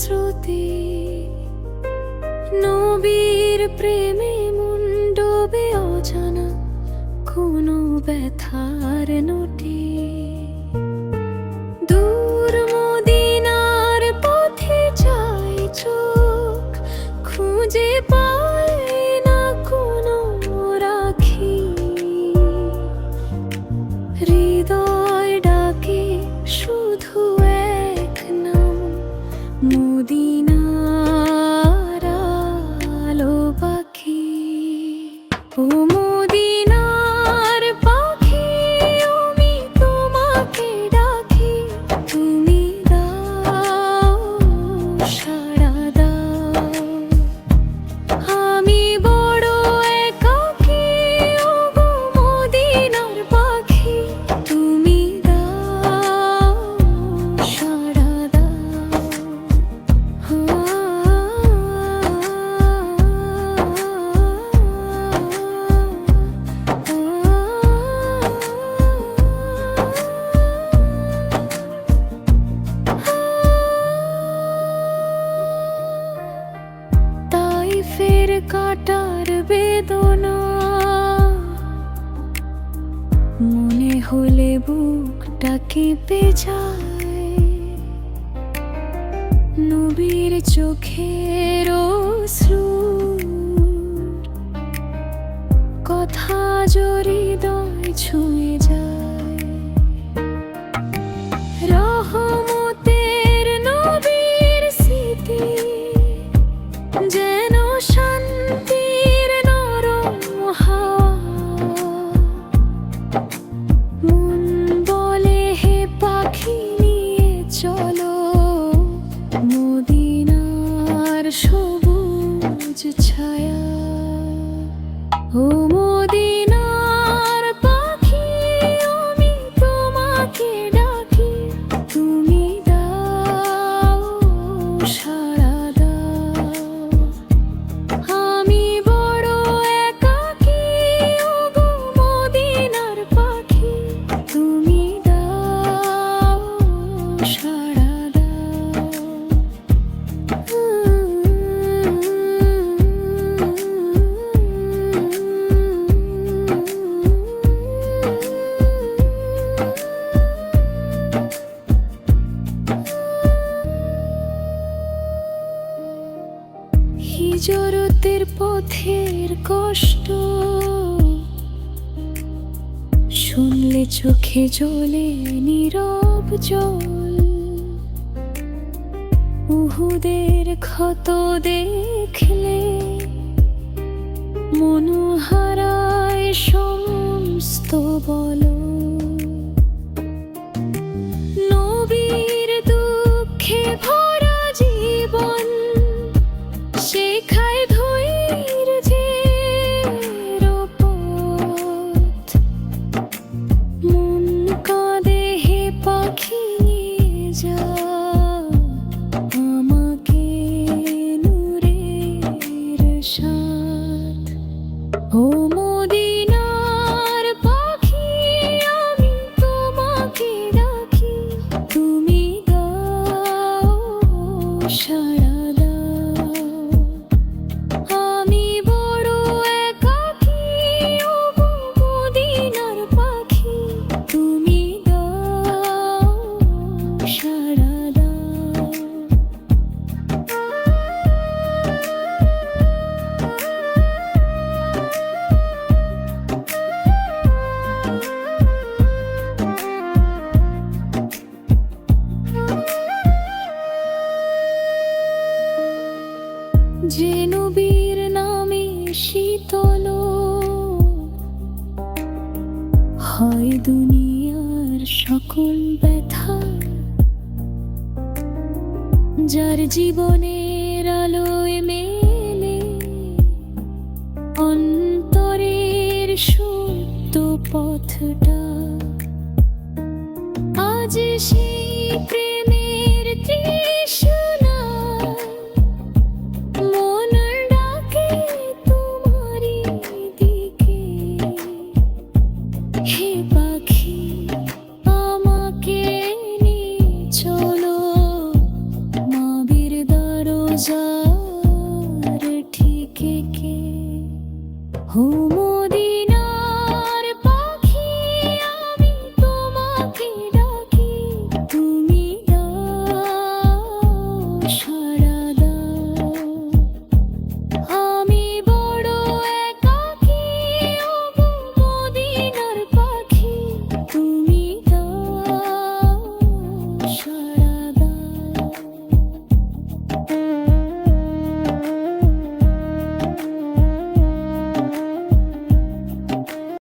শ্রুতি। নবীর প্রেমে মুন্ডবে অজানা কোনো ব্যথার নটি। মনে হলে বুকটা কেঁপে যায়। নবীর চোখের শ্রু কথা জড়ি দয় ছুঁয়ে যায়। দেখি পথের কষ্ট। শুনলে চোখে জ্বলে নীরব জল। উহুদের ক্ষত দেখলে মনোহারায় সমস্ত বল। যে নামে শীতল। হয় দুনিয়ার সকল ব্যথা। যার জীবনের আলোয় মেলে অন্তরের সত্য পথটা। আজ সেই home.